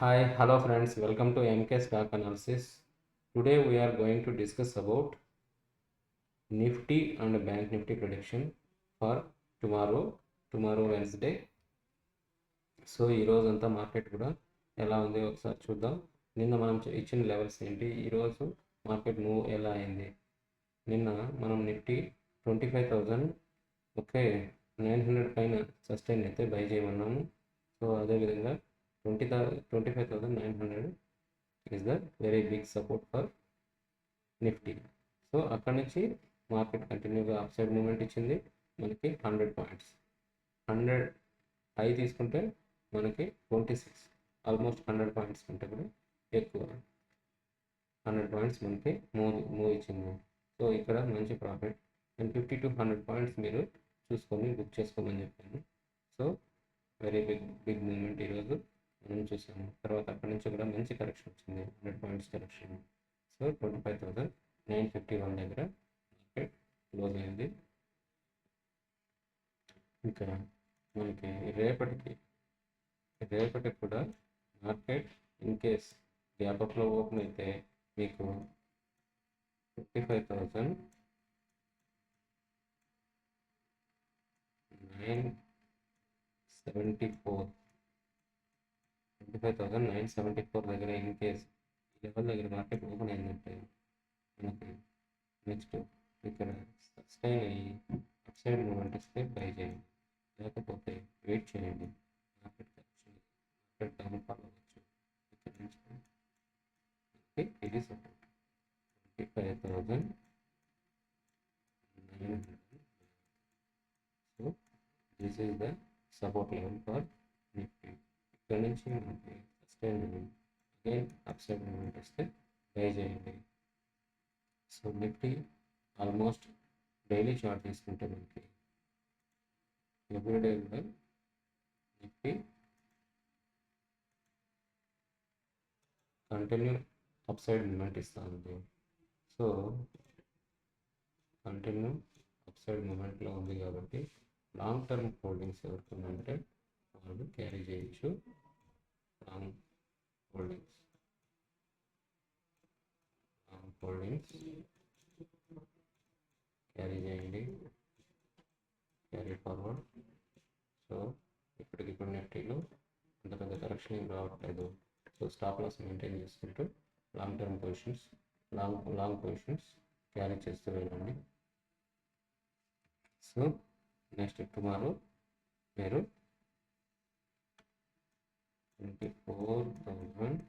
Hi hello friends welcome to MK stock analysis today we are going to discuss about Nifty and bank Nifty prediction for tomorrow tomorrow Wednesday so ఈరోజంతా market కూడా ఎలా ఉంది ఒకసారి చూద్దాం. నిన్న మనం ఇచ్చిన లెవెల్స్ ఏంటి? ఈరోజు మార్కెట్ మూవ్ ఎలా అయింది? నిన్న మనం Nifty twenty five thousand okay nine hundred పైన సస్టైన్ అయితే బై చేయమన్నాము. సో అదేవిధంగా twenty thou twenty five thousand nine hundred is the very big support for Nifty so అక్కడ నుంచి మార్కెట్ కంటిన్యూగా అప్ సైడ్ మూమెంట్ ఇచ్చింది మనకి హండ్రెడ్ పాయింట్స్ హండ్రెడ్ హై తీసుకుంటే మనకి twenty six almost hundred points కంటే కూడా ఎక్కువ. హండ్రెడ్ పాయింట్స్ మనకి మూవ్ మూవ్ ఇచ్చింది. సో ఇక్కడ మంచి profit and fifty to hundred points మీరు చూసుకొని బుక్ చేసుకోమని చెప్పాను. So very big big movement ఈరోజు. మనం చూసాము. తర్వాత అక్కడి నుంచి కూడా మంచి కరెక్షన్ వచ్చింది. Hundred points correction so twenty five thousand nine fifty one దగ్గర మార్కెట్ క్లోజ్ అయింది. ఇంకా మనకి రేపటికి రేపటికి కూడా మార్కెట్ ఇన్ కేస్ గ్యాప్ అప్లో ఓపెన్ అయితే మీకు fifty five thousand nine seventy four five thousand nine seventy four దగ్గర ఇన్ కేస్ లెవెల్ దగ్గర మార్కెట్ ఓపెన్ అయిందంటే మనకి నెక్స్ట్ ఇక్కడ సస్టైన్ అయ్యి అప్ సైడ్ మూమెంట్ ఇస్తే బై చేయండి. లేకపోతే వెయిట్ చేయండి. Market correction market down fall అవ్వచ్చు. ఇక్కడ నుంచి మనకి ఇది support twenty five thousand nine hundred so this is the support level for Nifty ఇక్కడ నుంచి అగైన్ అప్ సైడ్ మూమెంట్ వస్తే బై చేయండి so Nifty almost daily short తీసుకుంటే మనకి ఎవ్రీడే కూడా Nifty continue up side movement ఇస్తుంది సో కంటిన్యూ అప్ సైడ్ మూమెంట్లో ఉంది కాబట్టి లాంగ్ టర్మ్ హోల్డింగ్స్ ఎవరికి ఉందంటే వాళ్ళు క్యారీ చేయొచ్చు. Long holdings long holdings carry చేయండి క్యారీ ఫార్వర్డ్ సో ఇప్పటికిప్పుడు నిఫ్టీలో అంత పెద్ద కరెక్షన్ ఏం రావట్లేదు. సో స్టాప్ లాస్ మెయింటైన్ చేసుకుంటూ long term positions long long positions carry చేస్తూ వెళ్ళండి. సో నెక్స్ట్ టుమారో మీరు twenty four thousand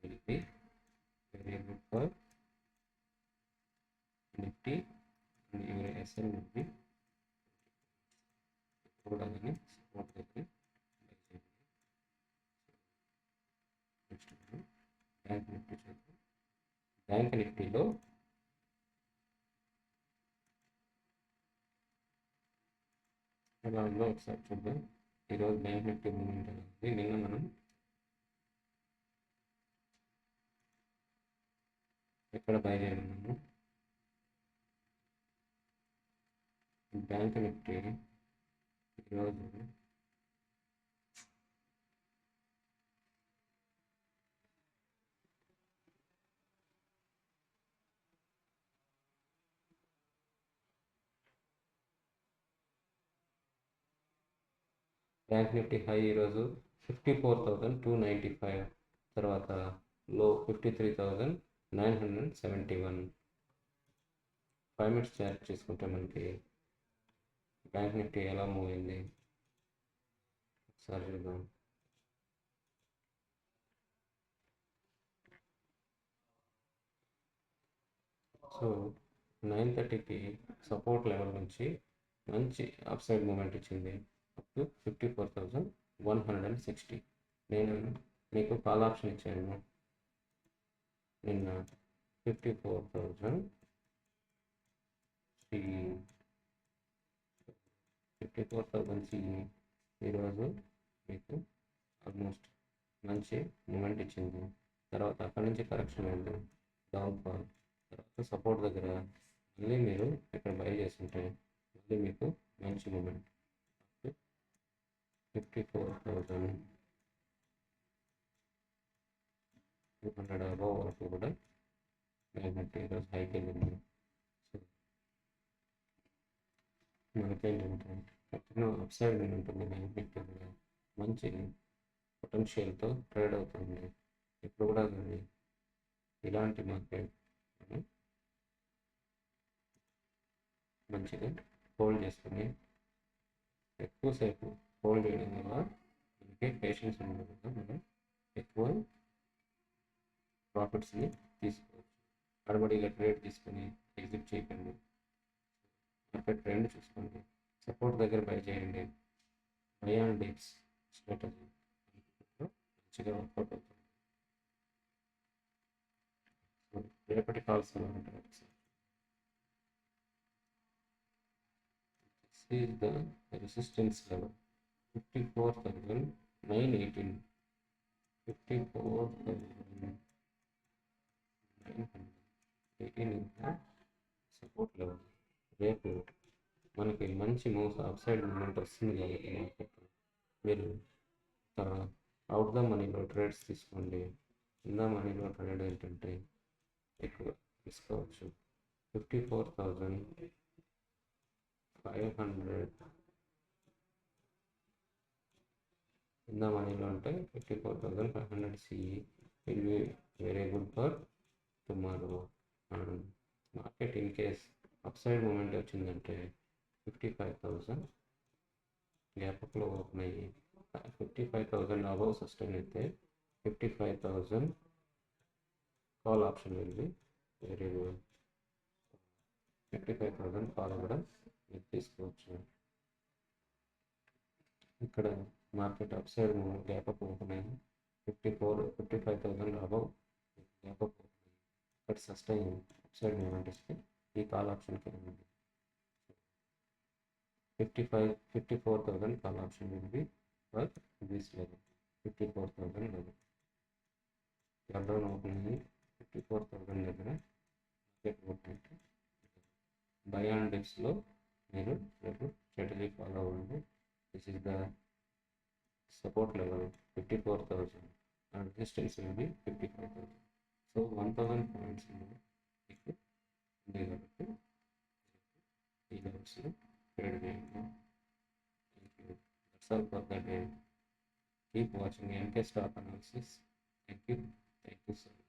will be very good for Nifty and your SL will be కూడా కానీ దగ్గర నెక్స్ట్ బ్యాంక్ నిఫ్టీ చూద్దాం bank నిఫ్టీలో ఎలా ఉందో ఒకసారి చూద్దాం. ఈరోజు బ్యాంక్ నిఫ్టీ మూమెంట్ ఎలా ఉంది నిన్న మనం ఎక్కడ buy bank Nifty bank Nifty high ఈరోజు fifty four thousand two ninety five. తర్వాత low fifty three thousand nine hundred seventy one. Five minutes chart చేసుకుంటే మనకి బ్యాంక్ నిఫ్టీ ఎలా మూవ్ అయింది. ఒకసారి చూద్దాం. సో నైన్ థర్టీకి సపోర్ట్ లెవెల్ నుంచి మంచి అప్ సైడ్ మూమెంట్ ఇచ్చింది up to fifty four thousand one hundred and sixty. నేను మీకు కాల్ ఆప్షన్ ఇచ్చాను. నిన్న fifty four thousand fifty four thousand C ఈరోజు మీకు ఆల్మోస్ట్ మంచి మూమెంట్ ఇచ్చింది. తర్వాత అక్కడి నుంచి కరెక్షన్ అయింది. డౌన్ ఫాల్ తర్వాత సపోర్ట్ దగ్గర మళ్ళీ మీరు ఇక్కడ బై చేస్తుంటే మళ్ళీ మీకు మంచి movement. Fifty four thousand two hundred above వరకు కూడా మ్యాగ్నెట్ ఈరోజు హైక్ వెళ్ళింది సో మనకేంటంటే కంటిన్యూ అప్సైడ్ ఉంటుంది. బ్యాంక్ నిఫ్టీ మంచి పొటెన్షియల్తో ట్రేడ్ అవుతుంది. ఇప్పుడు కూడా కానీ ఇలాంటి మార్కెట్ మనం మంచిగా హోల్డ్ చేసుకొని ఎక్కువసేపు హోల్డ్ చేయడం వల్ల మనకి పేషెన్స్ ఉండడం వల్ల మనం ఎక్కువ ప్రాఫిట్స్ని తీసుకోవచ్చు. అడబడిగా ట్రేడ్ తీసుకొని ఎగ్జిట్ చేయకండి. మార్కెట్ ట్రెండ్ చూసుకోండి. సపోర్ట్ దగ్గర బై చేయండి. బై ఆన్ డిప్స్ స్ట్రాటజీ మంచిగా వర్కౌట్ అవుతుంది సో రేపటి కాల్స్ ఉంటారు ఒకసారి This is the resistance level. 54,918 54,918 is the support level. రేపు మనకి మంచి మూవ్స్ అప్ సైడ్ మూమెంట్ వస్తుంది కాబట్టి మార్కెట్ మీరు అవుట్ ద మనీలో ట్రేడ్స్ తీసుకోండి. ఇన్ ద మనీలో ట్రేడ్ ఏంటంటే ఎక్కువ తీసుకోవచ్చు. Fifty four thousand five hundred in the మనీలో అంటే fifty four thousand five hundred CE will be very good for tomorrow. And market in case up side movement వచ్చిందంటే fifty five thousand గ్యాప్లో ఉన్నాయి open అయ్యి fifty five thousand above sustain అయితే fifty five thousand call option వెళ్ళి వేరే fifty five thousand call కూడా మీరు తీసుకోవచ్చు. ఇక్కడ market up side gap up open fifty four fifty five thousand above gap up ఇక్కడ సస్టైన్ అప్ సైడ్ మూమెంట్ ఇస్తే ఈ call ఆప్షన్కి fifty five fifty four thousand call option will be for this level fifty four thousand level down open fifty four thousand దగ్గర market open buy డిప్స్లో మీరు రేపు strategy follow అవ్వండి. This is the support level. Fifty four thousand and resistance will fifty five thousand so one thousand points మీకు ఉంది కాబట్టి ఈ లెవెల్స్లో Thank you. That's all for the day. Keep watching MK Stock Analysis. Thank you. Thank you so much.